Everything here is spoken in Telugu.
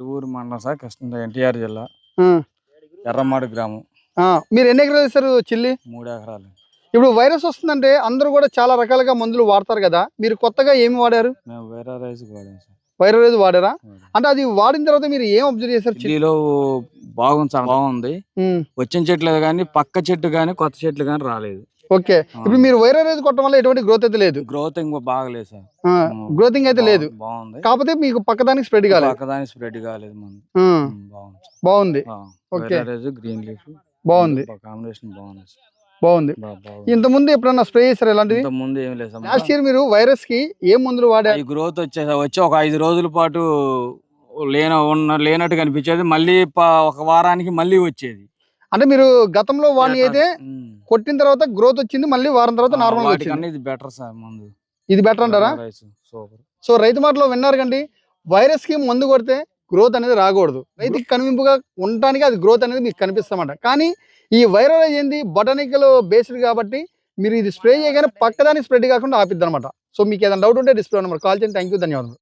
ఊరు మండలం సార్ కృష్ణ ఎన్టీఆర్ జిల్లా. ఎర్రమాడు గ్రామం. మీరు ఎన్ని ఎకరాలు వేస్తారు చిల్లి? మూడు ఎకరాలు. ఇప్పుడు వైరస్ వస్తుందంటే అందరూ కూడా చాలా రకాలుగా మందులు వాడతారు కదా మీరు కొత్తగా ఏమి వాడారు? వేరే వైరస్ వాడారా? వాడాం. అంటే అది వాడిన తర్వాత మీరు ఏం అబ్జర్వ్ చేశారు చిల్లి? ఢిల్లీలో బాగుంది సార్ బాగుంది. వచ్చిన చెట్లు కానీ పక్క చెట్టు కానీ కొత్త చెట్లు కానీ రాలేదు. ఓకే. ఇప్పుడు మీరు వైరస్ కొట్టడం వల్ల ఎటువంటి గ్రోత్ అయితే లేదు? గ్రోత్ ఇంకా బాగలేదు సార్. గ్రోతింగ్ అయితే లేదు. బాగుంది. కాకపోతే మీకు పక్కదానికి స్ప్రెడ్ కాలేదు. పక్కదాని స్ప్రెడ్ కాలేదు బాగుంది ఓకే. రైస్ గ్రీన్ లీఫ్ బాగుంది. కాంబినేషన్ బాగుంది. బాగుంది. ఇంత ముందు ఎప్పుడన్నా స్ప్రే చేశారు ఇలాంటివి? ఇంత ముందు ఏం లేదు లాస్ట్ ఇయర్ మీరు వైరస్కి ఏం మందులు వాడారు? గ్రోత్ వచ్చే వచ్చి ఒక ఐదు రోజుల పాటు లేన ఉన్న లేనట్టు కనిపించేది. మళ్ళీ ఒక వారానికి మళ్ళీ వచ్చేది. అంటే మీరు గతంలో వాడిని అయితే. కొట్టిన తర్వాత గ్రోత్ వచ్చింది మళ్ళీ వారం తర్వాత నార్మల్ వచ్చింది. ఇది బెటర్ సార్ మందు. ఇది బెటర్ అంటారా? సో రైతు మాటలో విన్నారు కండి వైరస్కి మందు కొడితే గ్రోత్ అనేది రాకూడదు. రైతుకి కనువింపుగా ఉండటానికి అది గ్రోత్ అనేది మీకు కనిపిస్తామంట. కానీ ఈ వైరల్ ఏంది? బొటానికల్ బేస్డ్ కాబట్టి మీరు ఇది స్ప్రే చేయగానే పక్కదాని స్ప్రెడ్ కాకుండా ఆపిద్ది అనమాట సో మీకు ఏదైనా డౌట్ ఉంటే డిస్ప్లే నెంబర్ కాల్ చేయండి. థ్యాంక్ యూ ధన్యవాదాలు